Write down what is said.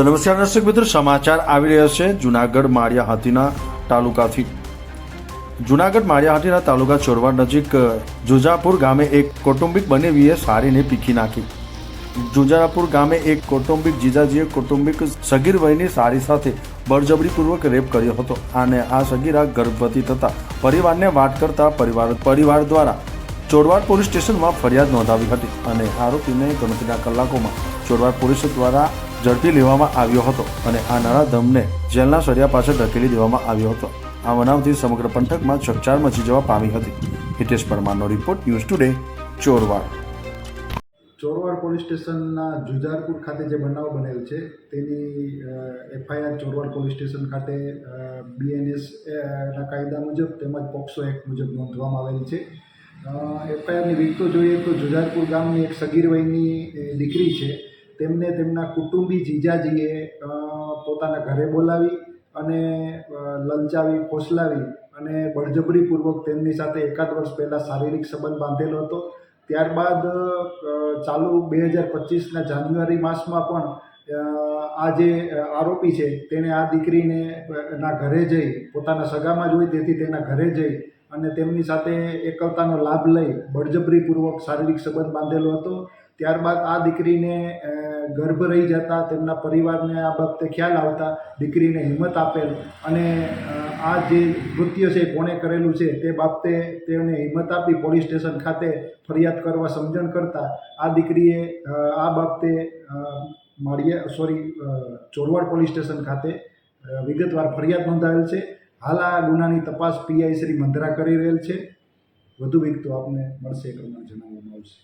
તો નમસ્કાર દર્શક મિત્રો, સમાચાર આવી રહ્યા છે જુનાગઢ માળિયા હાથીના તાલુકાથી. જુનાગઢ માળિયા હાથીના તાલુકા ચોરવાડ નજીક, જુજાપુર ગામે એક કૌટુંબિક બનેવીએ સારીને પીખી નાખી. જુજાપુર ગામે એક કૌટુંબિક જીજાજીએ કૌટુંબિક સગીર વયની સારી સાથે બળજબરીપૂર્વક રેપ કર્યો હતો. અને આ સગીરા ગર્ભવતી થતા પરિવારને વાટ કરતા પરિવાર પરિવાર દ્વારા ચોરવાડ પોલીસ સ્ટેશનમાં ફરિયાદ નોંધાવી હતી. અને આરોપીને ગણતરીના કલાકોમાં ચોરવાડ પોલીસ દ્વારા ઝડપી લેવામાં આવ્યો હતો અને આ નરાધમને જેલના સળિયા પાછળ ધકેલી દેવામાં આવ્યો હતો. આ બનાવથી સમગ્ર પંથકમાં ચકચાર મચી જવા પામી હતી. Hitesh પરમારનો report news today, Chorwad. Chorwad police સ્ટેશનના જુજારપુર ખાતે જે બનાવ બનેલ છે, તેની એફઆઈઆર ચોરવાડ પોલીસ સ્ટેશન ખાતે બીએનએસ ના કાયદા મુજબ તેમજ પોક્સો એક્ટ મુજબ નોંધવામાં આવેલી છે. એફઆઈઆરની વિગતો જોઈએ તો જુજારપુર ગામની એક સગીર વયની દીકરી છે. તેમને તેમના કુટુંબી જીજાજીએ પોતાના ઘરે બોલાવી અને લલચાવી ફોસલાવી અને બળજબરીપૂર્વક તેમની સાથે એકાદ વર્ષ પહેલાં શારીરિક સંબંધ બાંધેલો હતો. ત્યારબાદ ચાલુ બે હજાર પચીસના જાન્યુઆરી માસમાં પણ આ જે આરોપી છે તેણે આ દીકરીને ના ઘરે જઈ, પોતાના સગામાં જ હોય તેથી તેના ઘરે જઈ અને તેમની સાથે એકલતાનો લાભ લઈ બળજબરીપૂર્વક શારીરિક સંબંધ બાંધેલો હતો. ત્યારબાદ આ દીકરીને ગર્ભ રહી જતા, તેમના પરિવારને આ બાબતે ખ્યાલ આવતા દીકરીને હિંમત આપેલ અને આ જે કૃત્ય છે કોણે કરેલું છે તે બાબતે તેમને હિંમત આપી પોલીસ સ્ટેશન ખાતે ફરિયાદ કરવા સમજણ કરતા આ દીકરીએ આ બાબતે Maliya, sorry Chorwad police station ખાતે વિગતવાર ફરિયાદ નોંધાવેલ છે. હાલ આ ગુનાની તપાસ પીઆઈ શ્રી મંદરા કરી રહેલ છે. વધુ વિગતો આપને મળશે, એ જણાવવામાં આવશે.